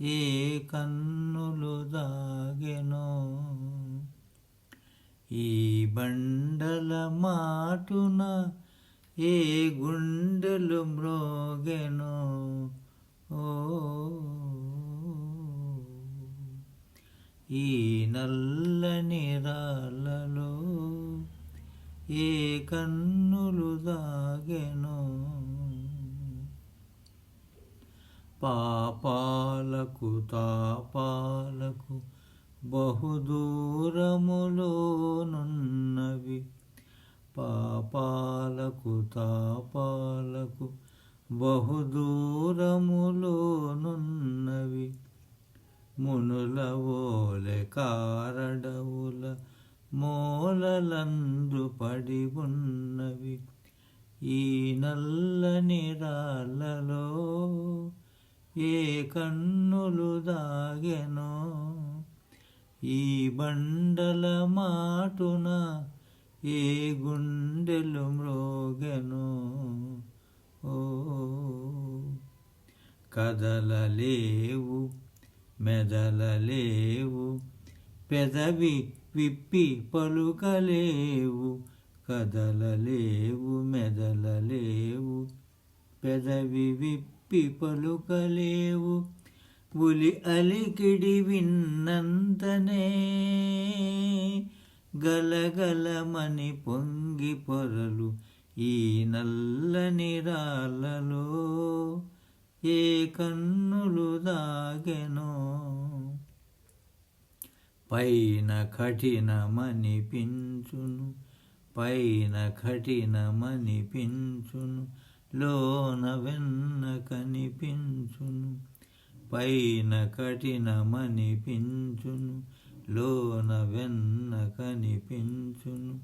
ఏ కన్నులు దాగెనో. ఈ బండల మాటున ఏ గుండెలు మ్రోగెనో. ఓ ఈ నల్లని రాళ్ళలో ఏ కన్నులు దా పాపాలకు తాపాలకు బహుదూరములోనున్నవి పాపాలకు తాపాలకు బహుదూరములోనున్నవి మునులవోలె కారడవుల మూలలందు పడి ఉన్నవి. ఈ నల్లని రాళ్ళలో ఏ కన్నులు దాగెనో ఈ బండల మాటున ఏ గుండెలు మ్రోగెనో. ఓ కదలలేవు మెదలలేవు పెదవి విప్పి పలుకలేవు. కదలలేవు మెదలలేవు పెదవి విప్పి పలుకలేవు ఉలి అలికిడి విన్నంతనే గలగలమని పొంగి పొరలు ఈ నల్లని రాళ్ళలో ఏ కన్నులు దాగెనో. పైన కఠినమనిపించును పైన కఠినమనిపించును లోన వెన్న కనిపించును పైన కఠినమనిపించును లోన వెన్న కనిపించును.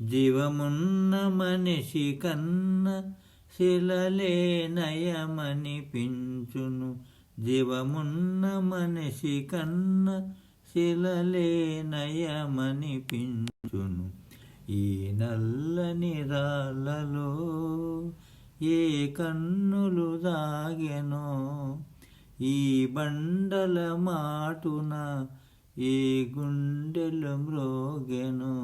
జీవమున్న మనిషి కన్న శిలలే నయమనిపించును జీవమున్న మనిషి కన్న శిలలే నయమనిపించును. ఈ నల్లని రాళ్ళలో ఏ కన్నులు దాగెనో ఈ బండల మాటున ఏ గుండెలు మ్రోగెనో.